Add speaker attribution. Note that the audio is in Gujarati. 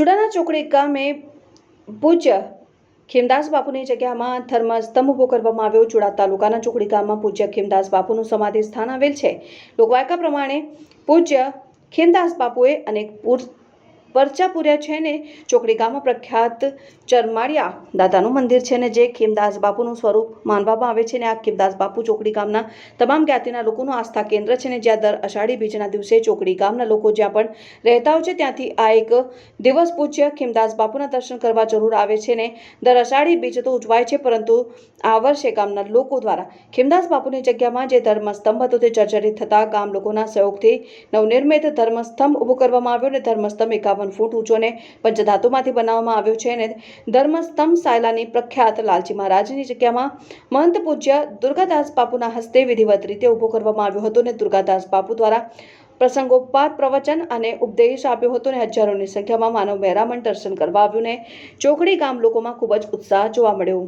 Speaker 1: ચુડાના ચોકડી ગામે પૂજ્ય ખેમદાસ બાપુની જગ્યામાં ધર્મસ્તંભ ઊભો કરવામાં આવ્યો. ચુડા તાલુકાના ચોકડી ગામમાં પૂજ્ય ખેમદાસ બાપુનું સમાધિ સ્થાન આવેલ છે. લોકવાયકા પ્રમાણે પૂજ્ય ખેમદાસ બાપુએ અનેક પરચા પૂર્યા છે ને, ચોકડી ગામમાં પ્રખ્યાત ચરમાળિયા દાદાનું મંદિર છે ને, જે ખીમદાસ બાપુનું સ્વરૂપ માનવામાં આવે છે ને, આ ખીમદાસ બાપુ ચોકડી ગામના તમામ જ્ઞાતિના લોકોનું આસ્થા કેન્દ્ર છે ને, જ્યાં દર અષાઢી બીજના દિવસે ચોકડી ગામના લોકો જ્યાં પણ રહેતા હોય છે, ત્યાંથી આ એક દિવસ પૂજ્ય ખીમદાસ બાપુના દર્શન કરવા જરૂર આવે છે ને, દર અષાઢી બીજ તો ઉજવાય છે, પરંતુ આ વર્ષે ગામના લોકો દ્વારા ખીમદાસ બાપુની જગ્યામાં જે ધર્મસ્તંભ હતો તે જર્જરિત થતાં ગામ લોકોના સહયોગથી નવનિર્મિત ધર્મસ્તંભ ઊભો કરવામાં આવ્યો અને ધર્મસ્તંભ એકાવન ફૂટ ઊંચો ને પંચધાતુમાંથી બનાવવામાં આવ્યો છે અને ધર્મસ્તંભ સાયલાની પ્રખ્યાત લાલજી મહારાજની જગ્યામાં મહંત પૂજ્ય દુર્ગાદાસ બાપુના હસ્તે વિધિવત રીતે ઊભો કરવામાં આવ્યો હતો અને દુર્ગાદાસ બાપુ દ્વારા પ્રસંગોપાત પ્રવચન અને ઉપદેશ આપ્યો હતો અને હજારોની સંખ્યામાં માનવ મહેરામણ દર્શન કરવા આવ્યું ને ચોકડી ગામ લોકોમાં ખૂબ જ ઉત્સાહ જોવા મળ્યો.